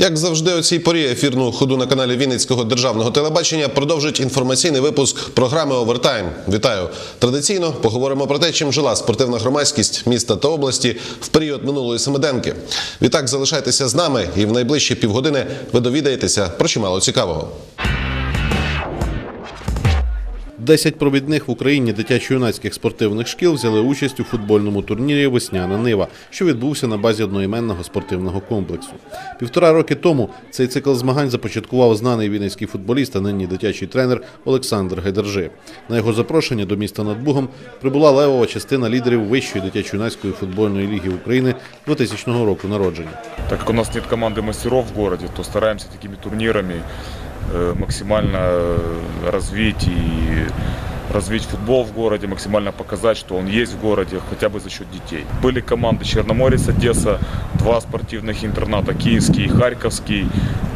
Як завжди, у цій порі ефірну ходу на каналі Вінницького державного телебачення продовжить інформаційний випуск програми Овертайм. Вітаю! Традиційно поговоримо про те, чим жила спортивна громадськість міста та області в період минулої семиденки. Відтак залишайтеся з нами, і в найближчі півгодини ви довідаєтеся про чимало цікавого. Десять провідних в Україні дитячо-юнацьких спортивних шкіл взяли участь у футбольному турнірі Весняна Нива, що відбувся на базі одноіменного спортивного комплексу. Півтора роки тому цей цикл змагань започаткував знаний вінницький футболіст, а нині дитячий тренер Олександр Гайдержи. На його запрошення до міста над Бугом прибула левова частина лідерів вищої дитячо-юнацької футбольної ліги України 2000 року народження. Так как у нас нет команды мастеров в городе, то стараемся такими турнирами э, максимально э, развить и развить футбол в городе, максимально показать, что он есть в городе хотя бы за счет детей. Были команды Черноморец, Одесса, два спортивных интерната, Киевский и Харьковский,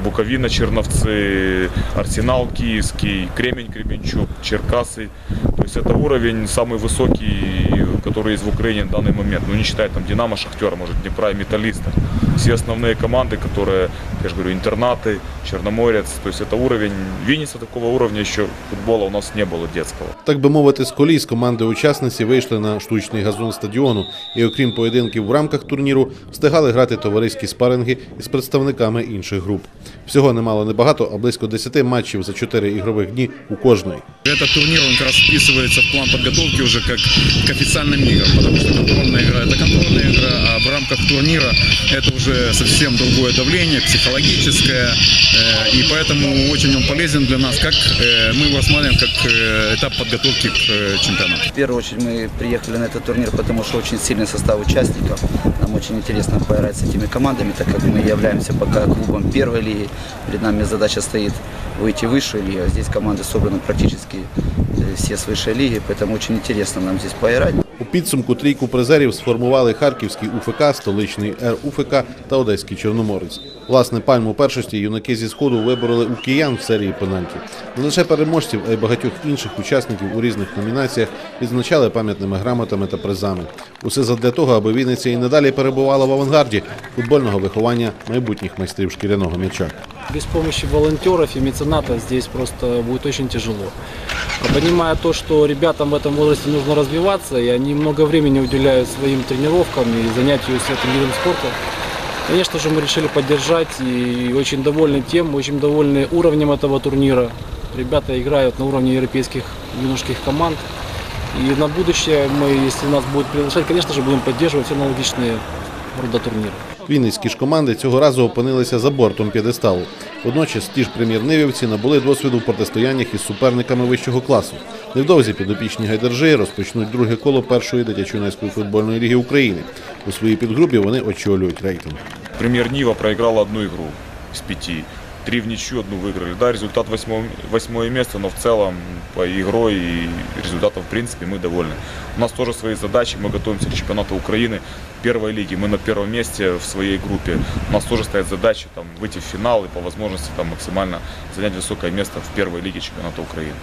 Буковина, Черновцы, Арсенал Киевский, Кремень, Кременчук, Черкасы. То есть это уровень самый высокий, который есть в Украине в данный момент. Ну не считая там Динамо, Шахтера, может Днепра и Металлиста. Все основные команды, которые, я же говорю, интернаты, Черноморец. То есть это уровень, Винница такого уровня еще футбола у нас не было детского. Так би мовити, з коліс команди учасниці вийшли на штучний газон стадіону і, окрім поєдинків в рамках турніру, встигали грати товариські спаринги із представниками інших груп. Всього немало небагато, а близько 10 матчів за 4 ігрових дні у кожної. Этот турнир, он как раз вписывается в план подготовки уже как к официальным играм, потому что контрольная игра – это контрольная игра, а в рамках турнира это уже совсем другое давление, психологическое, э, и поэтому очень он полезен для нас, как э, мы его рассматриваем как э, этап подготовки к чемпионату. В первую очередь мы приехали на этот турнир, потому что очень сильный состав участников. Нам очень интересно поиграть с этими командами, так как мы являемся пока клубом первой лиги. Перед нами задача стоит выйти в высшую лигу. А Здесь команды собраны практически все с высшей лиги, поэтому очень интересно нам здесь поиграть. У підсумку трійку призерів сформували Харківський УФК, столичний РУФК та Одеський Чорноморець. Власне, пальму першості юнаки зі сходу вибороли у киян в серії пенальтів. Не лише переможців, а й багатьох інших учасників у різних номінаціях відзначали пам'ятними грамотами та призами. Усе задля того, аби Вінниця і надалі перебувала в авангарді футбольного виховання майбутніх майстрів шкіряного м'яча. Без помощи волонтеров и меценатов здесь просто будет очень тяжело. А Понимая то, что ребятам в этом возрасте нужно развиваться, и они много времени уделяют своим тренировкам и занятию с этим видом спорта, конечно же, мы решили поддержать и очень довольны тем, очень довольны уровнем этого турнира. Ребята играют на уровне европейских юношеских команд. И на будущее мы, если нас будут приглашать, конечно же, будем поддерживать все аналогичные рода турниры. Вінницькі ж команди цього разу опинилися за бортом п'єдесталу. Водночас ті ж прем'єр-нивівці набули досвіду в протистояннях із суперниками вищого класу. Невдовзі підопічні гайдержи розпочнуть друге коло першої дитячо-юнацької футбольної ліги України. У своїй підгрупі вони очолюють рейтинг. Прем'єр-Ніва програла одну ігру з пяти Три в ничью, одну выиграли. Да, результат восьмое, восьмое место, но в целом по игрой и результатом, в принципе, мы довольны. У нас тоже свои задачи, мы готовимся к чемпионату Украины первой лиги. Мы на первом месте в своей группе. У нас тоже стоят задачи там, выйти в финал и по возможности там, максимально занять высокое место в первой лиге чемпионата Украины.